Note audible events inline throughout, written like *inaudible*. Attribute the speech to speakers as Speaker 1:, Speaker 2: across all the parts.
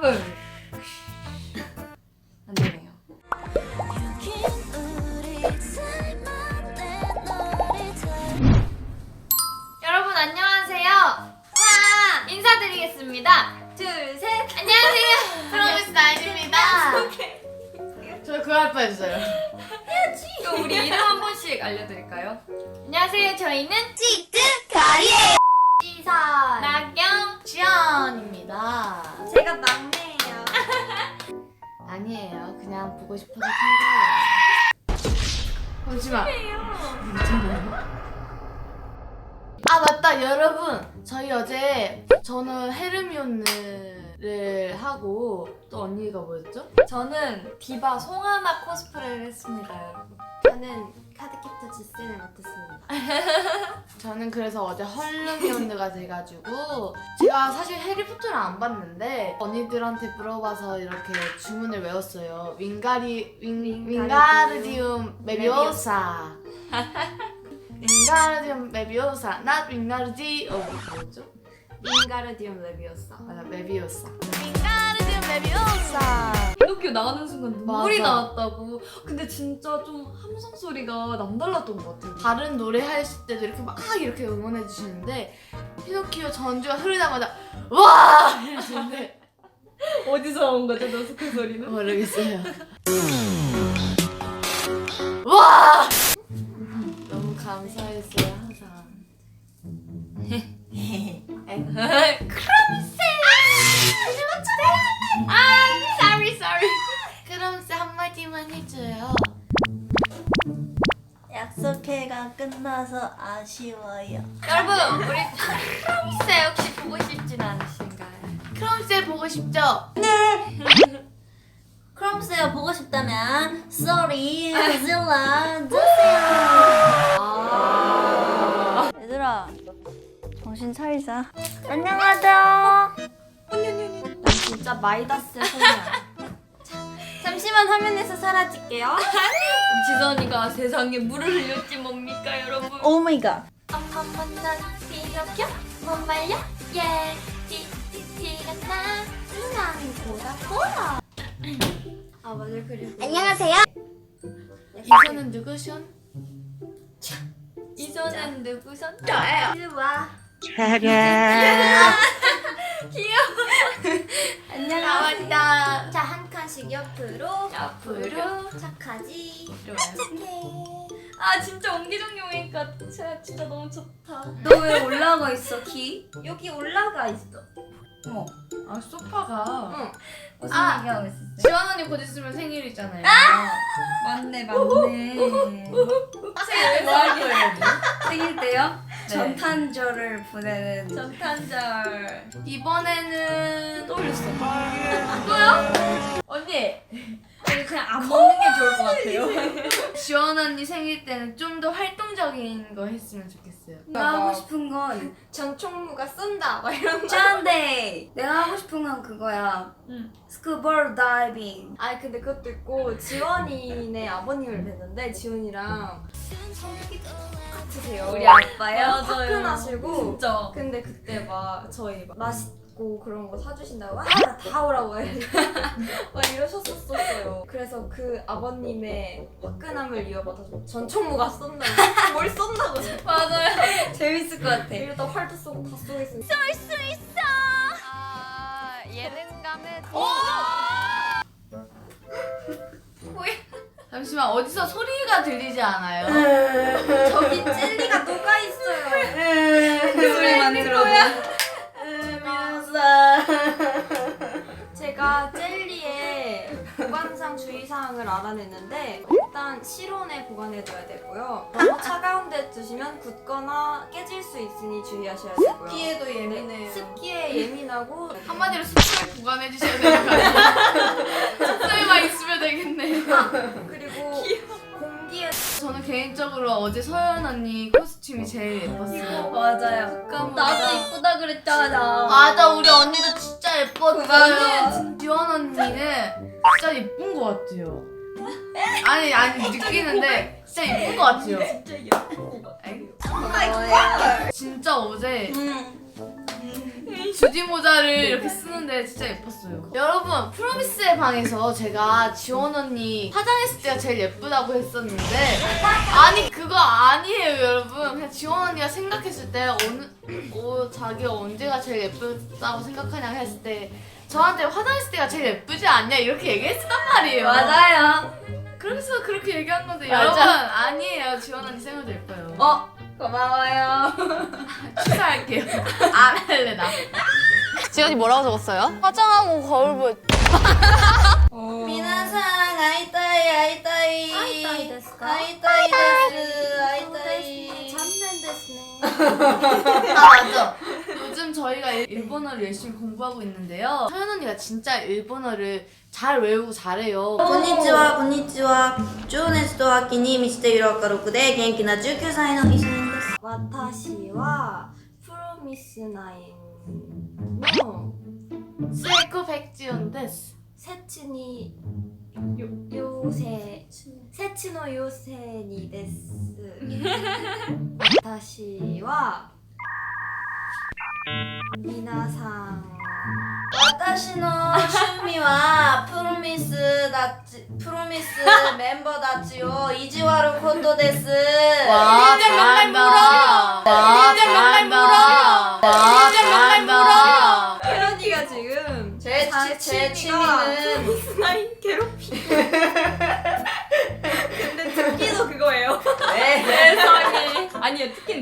Speaker 1: 한번 안 되네요. 여러분 안녕하세요. 와 인사드리겠습니다. 둘 셋. 안녕하세요. 프로미스 나인입니다.
Speaker 2: 저 그거 할 뻔했어요.
Speaker 1: 또 우리 이름 한 번씩 알려드릴까요? 안녕하세요. 저희는
Speaker 3: 시사
Speaker 1: 나경.
Speaker 2: 지연입니다.
Speaker 3: 제가 막내예요.
Speaker 2: 아니에요. 그냥 보고 싶어서 킨 거예요. 잠시만. 괜찮아요? 아 맞다 여러분 저희 어제 저는 헤르미온느 를 하고 또 언니가 뭐였죠?
Speaker 1: 저는 디바 송하나 코스프레를 했습니다, 여러분.
Speaker 3: 저는 카드캡터 지스를 맡았습니다. *laughs*
Speaker 2: 저는 그래서 어제 헐르미온느가 돼가지고 제가 사실 해리포터를 안 봤는데 언니들한테 물어봐서 이렇게 주문을 외웠어요. 윙가리 윙
Speaker 3: 윙가르디움
Speaker 2: 윙가르디움 메비오사. *laughs* 윙가르디움 메비오사. not 윙가르디 어 뭐였죠?
Speaker 3: 윙가르디움 레비오사.
Speaker 2: 맞아 메비오사. 윙가르디움 메비오사.
Speaker 1: 이렇게 나가는 순간 눈물이
Speaker 2: 맞아.
Speaker 1: 나왔다고. 근데 진짜 좀 함성 소리가 남달랐던 것 같아요.
Speaker 2: 다른 노래 하실 때도 이렇게 막 이렇게 응원해 주시는데 피노키오 전주가 흐르자마자 와 이러시는데 *laughs*
Speaker 1: 어디서 온 거죠, 너 스크 소리는?
Speaker 2: 모르겠어요. *laughs* 와! 너무 감사했어요 항상. *laughs* *laughs*
Speaker 1: 아, sorry, sorry.
Speaker 2: 크럼스 한마디만 해줘요.
Speaker 3: 약속회가 끝나서 아쉬워요.
Speaker 1: 여러분, 우리 크럼스 혹시 보고 싶진 않으신가요?
Speaker 2: 크럼스 보고 싶죠?
Speaker 3: 크럼스요 보고 싶다면 sorry 질러 정신 차리자. 안녕하세요.
Speaker 1: 난 진짜 마이다스의 손이야.
Speaker 3: 잠시만 화면에서 사라질게요.
Speaker 1: 지선이가 세상에 물을 흘렸지 뭡니까, 여러분?
Speaker 3: 오 마이 갓.
Speaker 1: 엄마만 난 피노키오 못 말려 예 띠띠띠가
Speaker 3: 나아 맞아 그리고
Speaker 4: 안녕하세요.
Speaker 2: 이선은 누구션?
Speaker 1: 이선은 누구선?
Speaker 3: 이리 와. 안녕하세요.
Speaker 2: 나왔다.
Speaker 3: 자 한 칸씩 옆으로
Speaker 1: 앞으로
Speaker 3: 착하지.
Speaker 1: 아 진짜 옹기종기 오니까 진짜, 진짜 너무 좋다
Speaker 3: 너 왜 올라가 있어 키? 여기 올라가 있어.
Speaker 1: 어머
Speaker 2: 아 소파가.
Speaker 3: 응.
Speaker 1: 무슨
Speaker 2: 아.
Speaker 1: 얘기하고 있었어요?
Speaker 2: 지원 언니 곧 있으면 생일이잖아요.
Speaker 1: 맞네 맞네
Speaker 2: 생일 뭐할 거예요?
Speaker 3: 생일 때요?
Speaker 1: 네.
Speaker 3: 전탄절을 보내는
Speaker 1: 전탄절
Speaker 2: 이번에는
Speaker 1: 또 올렸어
Speaker 2: 또요? 언니
Speaker 3: 아니 그냥 안 먹는 게 좋을 것 같아요. *laughs*
Speaker 2: 지원 언니 생일 때는 좀 더 활동적인 거 했으면 좋겠어요.
Speaker 3: 내가 하고 싶은 건
Speaker 1: 전총무가 쏜다 막 이런
Speaker 3: 짠데 내가 하고 싶은 건 그거야.
Speaker 1: 응.
Speaker 3: 스쿠버 다이빙.
Speaker 5: 아니 근데 그것도 있고 지원이네 아버님을 뵀는데 지원이랑 성격이 똑 같으세요.
Speaker 3: 우리 아빠요?
Speaker 5: 화끈하시고
Speaker 1: 진짜
Speaker 5: 근데 그때 막 저희 막 맛있고 그런 거 사주신다고 와다 오라고 해. *laughs* 막 이러셨었어요. 그래서 그 아버님의 화끈함을 이어받아서 전총무가 쏜다고 *laughs* 뭘 쏜다고
Speaker 1: 맞아요 *laughs*
Speaker 3: 재밌을 것 같아.
Speaker 5: 이러다 활도 쏘고 다 쏘겠습니다.
Speaker 1: 아 예능감에
Speaker 2: 잠시만 어디서 소리가 들리지 않아요?
Speaker 5: 저기 젤리가 녹아 있어요.
Speaker 3: 그 소리만 들어도.
Speaker 5: 제가 젤리의 보관상 주의사항을 알아냈는데 일단 실온에 보관해둬야 되고요. 너무 차가운 데 두시면 굳거나 깨질 수 있으니 주의하셔야 되고요.
Speaker 3: 습기에도
Speaker 5: 네,
Speaker 3: 예민해요.
Speaker 5: 습기에 예민하고
Speaker 2: 한마디로 숙소에 보관해 주셔야 되는 거 아니에요? 숙소에만 *laughs* 있으면 되겠네. *laughs*
Speaker 5: 그리고 공기에
Speaker 2: 저는 개인적으로 어제 서연 언니 코스튬이 제일 예뻤어요.
Speaker 3: 맞아요. 나도 이쁘다 그랬잖아.
Speaker 2: 맞아 우리 언니도 진짜 예뻤어요.
Speaker 3: 맞아요.
Speaker 2: 지원 언니는 진짜 예쁜 것 같아요. 아니 아니 느끼는데 진짜 예쁜 것 같아요.
Speaker 5: 진짜 예쁜 것 같아요.
Speaker 2: 진짜 어제
Speaker 3: 응.
Speaker 2: 주디 모자를 이렇게 쓰는데 진짜 예뻤어요. 여러분 프로미스의 방에서 제가 지원 언니 화장했을 때가 제일 예쁘다고 했었는데 아니 그거 아니에요 여러분. 그냥 지원 언니가 생각했을 때 어느 어, 자기가 언제가 제일 예쁘다고 생각하냐 했을 때 저한테 화장했을 때가 제일 예쁘지 않냐 이렇게 얘기했단 말이에요.
Speaker 1: 맞아요.
Speaker 2: 그래서 그렇게 얘기한 건데
Speaker 1: 맞아.
Speaker 2: 여러분 아니에요 지원 언니 생각도 예뻐요.
Speaker 1: 어 고마워요.
Speaker 2: 취사할게요. 안 할래 나.
Speaker 4: 지연이 뭐라고 적었어요? 화장하고 거울 보 *laughs*
Speaker 1: 미나상 아이따이 아이따이
Speaker 5: 아이따이 데스까?
Speaker 1: 아이따이 데스 아이따이
Speaker 5: 잡는 데스네. *laughs*
Speaker 2: 아 맞아. 요즘 저희가 일- 일본어를 열심히 공부하고 있는데요. 서연 언니가 진짜 일본어를 잘 외우고 잘해요.
Speaker 1: こんにちは、こんにちは。情熱と秋に満ちている赤六で元気な19歳のイソン
Speaker 5: 와타시와 프로미스나인노
Speaker 2: 세코 백지온 데스.
Speaker 1: 세츠니 요세 세츠노 요세니 데스.
Speaker 2: 와타시와 미나상.
Speaker 1: 와타시노 슈미와
Speaker 5: 프로미스 다치 프로미스 멤버 다치요.
Speaker 3: 이지와루 콘도 데스. 와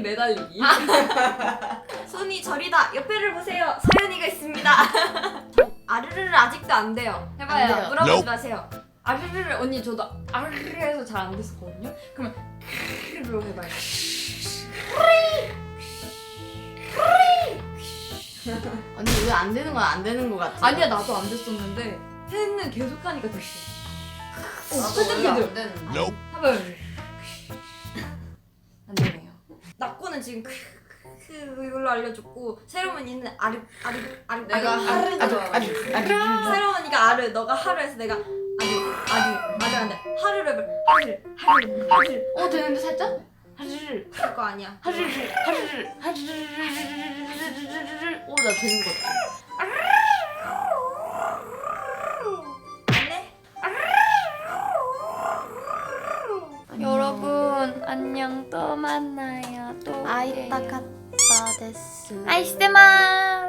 Speaker 3: 매달리기. *laughs*
Speaker 5: 손이 저리다 옆에를 보세요 서연이가 있습니다 *laughs* 아르르를 아직도 안 돼요 해봐요
Speaker 2: 안 돼요.
Speaker 5: 물어보지 마세요
Speaker 3: 아르르를 언니 저도 아르르 해서 잘 안 됐었거든요. 그러면 크르르로 해봐요. *laughs*
Speaker 2: 언니 왜 안 되는 건 안 되는 것 같아.
Speaker 3: 아니야 나도 안 됐었는데 혜는 계속 하니까 됐어. 오,
Speaker 1: 나도 원래 안. 되는데.
Speaker 3: 해봐요.
Speaker 5: 낙고는 지금 크, 크, 크 이걸로 알려줬고 새로운 언니는 아르 아르 아르
Speaker 1: 내가
Speaker 5: 아르,
Speaker 1: 하르
Speaker 2: 아주.
Speaker 5: 새로운 언니가 아르 너가 하르 해서 내가 아르 아르 맞아 안돼 해봐 하르 하르 하르
Speaker 2: 어 되는데 살짝? 하르르
Speaker 5: 그거 아니야
Speaker 2: 하르르 하르르 하르르. 오나 되는 것 같아.
Speaker 4: 여러분 안녕 또 만나요 또
Speaker 5: 아이따
Speaker 4: 봬요.
Speaker 5: 카타 데스
Speaker 4: 아이시데마스 뿅뿅뿅